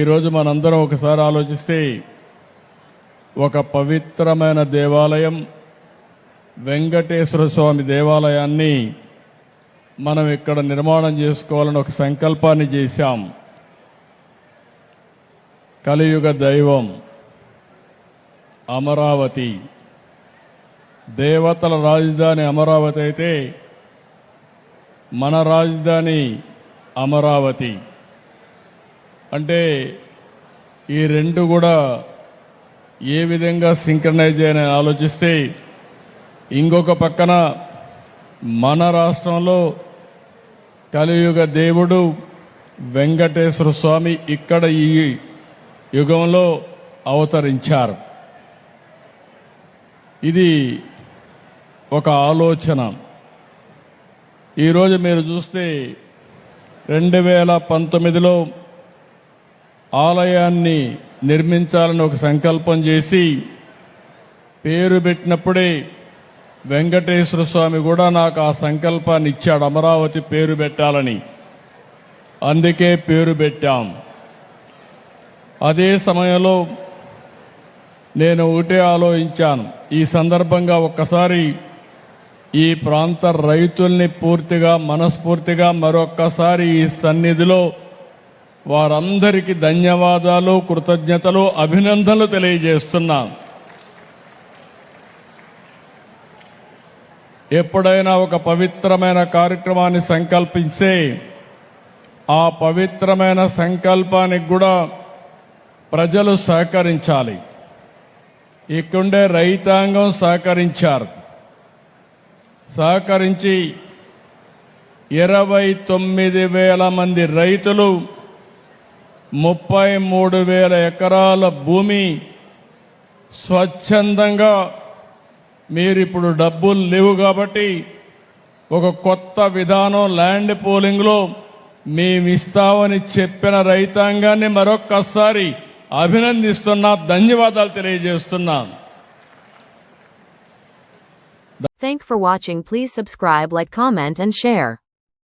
ఈరోజు మనందరం ఒకసారి ఆలోచిస్తే ఒక పవిత్రమైన దేవాలయం వెంకటేశ్వర స్వామి దేవాలయాన్ని మనం ఇక్కడ నిర్మాణం చేసుకోవాలని ఒక సంకల్పాన్ని చేశాం. కలియుగ దైవం అమరావతి. దేవతల రాజధాని అమరావతి అయితే మన రాజధాని అమరావతి. అంటే ఈ రెండు కూడా ఏ విధంగా సింక్రనైజ్ అని ఆలోచిస్తే ఇంకొక పక్కన మన రాష్ట్రంలో కలియుగ దేవుడు వెంకటేశ్వర స్వామి ఇక్కడ ఈ యుగంలో అవతరించారు. ఇది ఒక ఆలోచన. ఈరోజు మీరు చూస్తే రెండు వేల పంతొమ్మిదిలో ఆలయాన్ని నిర్మించాలని ఒక సంకల్పం చేసి పేరు పెట్టినప్పుడే వెంకటేశ్వర స్వామి కూడా నాకు ఆ సంకల్పాన్ని ఇచ్చాడు. అమరావతి పేరు పెట్టాలని. అందుకే పేరు పెట్టాం. అదే సమయంలో నేను ఒకటే ఆలోచించాను. ఈ సందర్భంగా ఒక్కసారి ఈ ప్రాంత రైతుల్ని పూర్తిగా మనస్ఫూర్తిగా మరొక్కసారి ఈ సన్నిధిలో వారందరికీ ధన్యవాదాలు కృతజ్ఞతలు అభినందనలు తెలియజేస్తున్నాను ఎప్పుడైనా ఒక పవిత్రమైన కార్యక్రమాన్ని సంకల్పించే ఆ పవిత్రమైన సంకల్పానికి కూడా ప్రజలు సహకరించాలి. ఇక్కడుండే రైతాంగం సహకరించారు. సహకరించి ఇరవై తొమ్మిది వేల మంది రైతులు ముప్పై మూడు వేల ఎకరాల భూమి స్వచ్ఛందంగా మీరిప్పుడు డబ్బులు లేవు కాబట్టి ఒక కొత్త విధానం ల్యాండ్ పోలింగ్లో మేమిస్తామని చెప్పిన రైతాంగాన్ని మరొక్కసారి అభినందిస్తున్నా ధన్యవాదాలు తెలియజేస్తున్నాను Thank for watching please subscribe like comment and share.